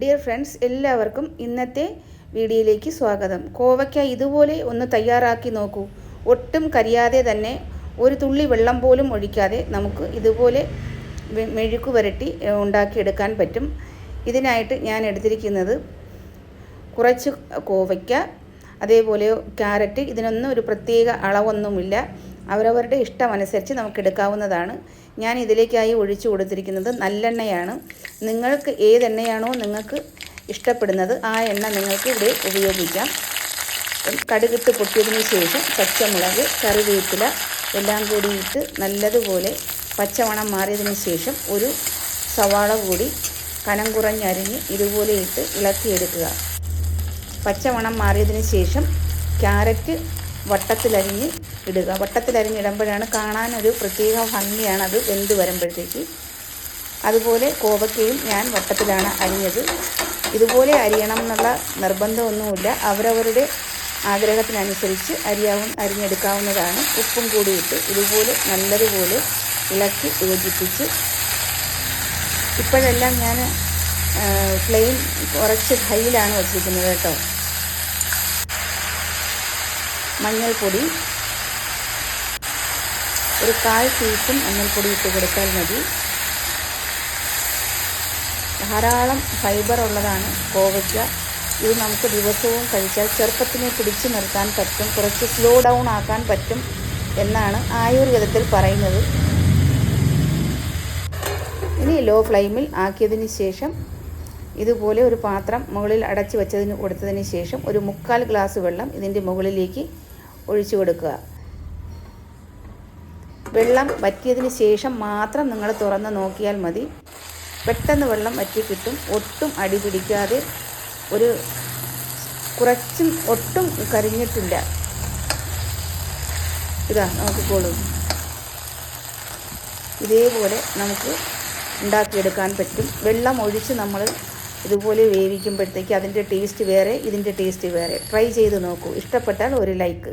Dear friends എല്ലാവർക്കും ഇന്നത്തെ വീഡിയോയിലേക്ക് സ്വാഗതം. കോവയ്ക്ക ഇതുപോലെ ഒന്ന് തയ്യാറാക്കി നോക്കൂ. ഒട്ടും കരിയാതെ തന്നെ ഒരു തുള്ളി വെള്ളം പോലും ഒഴിക്കാതെ നമുക്ക് ഇതുപോലെ മെഴുക്ക് വരട്ടി ഉണ്ടാക്കിയെടുക്കാൻ പറ്റും. ഇതിനായിട്ട് ഞാൻ എടുത്തിരിക്കുന്നത് കുറച്ച് കോവയ്ക്ക അതേപോലെ ക്യാരറ്റ്. ഇതിനൊന്നും ഒരു പ്രത്യേക അളവൊന്നുമില്ല. അവരവരുടെ ഇഷ്ടമനുസരിച്ച് നമുക്ക് എടുക്കാവുന്നതാണ് ഞാൻ ഇതിലേക്കായി ഒഴിച്ചു കൊടുത്തിരിക്കുന്നത് നല്ലെണ്ണയാണ്. നിങ്ങൾക്ക് ഏതെണ്ണയാണോ നിങ്ങൾക്ക് ഇഷ്ടപ്പെടുന്നത് ആ എണ്ണ നിങ്ങൾക്ക് ഇവിടെ ഉപയോഗിക്കാം. കടുകിട്ട് പൊട്ടിയതിന് ശേഷം പച്ചമുളക് കറിവേപ്പില എല്ലാം കൂടി ഇട്ട് നല്ലതുപോലെ പച്ചമണം മാറിയതിന് ശേഷം ഒരു സവാള കൂടി കനം കുറഞ്ഞരിഞ്ഞ് ഇതുപോലെ ഇട്ട് ഇളക്കിയെടുക്കുക. പച്ചമണം മാറിയതിന് ശേഷം ക്യാരറ്റ് വട്ടത്തിലരിഞ്ഞ് ഇടുക. വട്ടത്തിലരിഞ്ഞിടുമ്പോഴാണ് കാണാനൊരു പ്രത്യേക ഭംഗിയാണ് അത് വെന്ത് വരുമ്പോഴത്തേക്ക്. അതുപോലെ കോവക്കയും ഞാൻ വട്ടത്തിലാണ് അരിഞ്ഞത്. ഇതുപോലെ അരിയണം എന്നുള്ള നിർബന്ധമൊന്നുമില്ല. അവരവരുടെ ആഗ്രഹത്തിനനുസരിച്ച് അരിയാവും അരിഞ്ഞെടുക്കാവുന്നതാണ്. ഉപ്പും കൂടിയിട്ട് ഇതുപോലെ നല്ലതുപോലെ ഇളക്കി യോജിപ്പിച്ച് ഇപ്പോഴെല്ലാം ഞാൻ ഫ്ലെയിം കുറച്ച് ഹൈയിലാണ് വച്ചിരിക്കുന്നത് കേട്ടോ. മഞ്ഞൾപ്പൊടി. ഒരു കാൽ ടീസ്പൂൺ മഞ്ഞൾപ്പൊടി ഇട്ട് കൊടുത്താൽ മതി. ധാരാളം ഫൈബർ ഉള്ളതാണ് കോവയ്ക്ക. ഇത് നമുക്ക് ദിവസവും കഴിച്ചാൽ ചെറുപ്പത്തിനെ പിടിച്ചു നിർത്താൻ പറ്റും കുറച്ച് സ്ലോ ഡൗൺ ആക്കാൻ പറ്റും എന്നാണ് ആയുർവേദത്തിൽ പറയുന്നത്. ഇനി ലോ ഫ്ലെയിമിൽ ആക്കിയതിന് ശേഷം ഇതുപോലെ ഒരു പാത്രം മുകളിൽ അടച്ചു വെച്ചതിന് കൊടുത്തതിന് ശേഷം ഒരു മുക്കാൽ ഗ്ലാസ് വെള്ളം ഇതിന്റെ മുകളിലേക്ക് ഒഴിച്ചു കൊടുക്കുക. വെള്ളം വറ്റിയതിന് ശേഷം മാത്രം നിങ്ങൾ തുറന്ന് നോക്കിയാൽ മതി. പെട്ടെന്ന് വെള്ളം വറ്റി കിട്ടും. ഒട്ടും അടി പിടിക്കാതെ ഒരു കുറച്ചും ഒട്ടും കരിഞ്ഞിട്ടില്ല. ഇതാ നോക്കിക്കോളൂ ഇതേപോലെ നമുക്ക് ഉണ്ടാക്കിയെടുക്കാൻ പറ്റും. വെള്ളം ഒഴിച്ച് നമ്മൾ ഇതുപോലെ വേവിക്കുമ്പോഴത്തേക്ക് അതിന്റെ ടേസ്റ്റ് വേറെ ഇതിന്റെ ടേസ്റ്റ് വേറെ. ട്രൈ ചെയ്ത് നോക്കൂ. ഇഷ്ടപ്പെട്ടാൽ ഒരു like.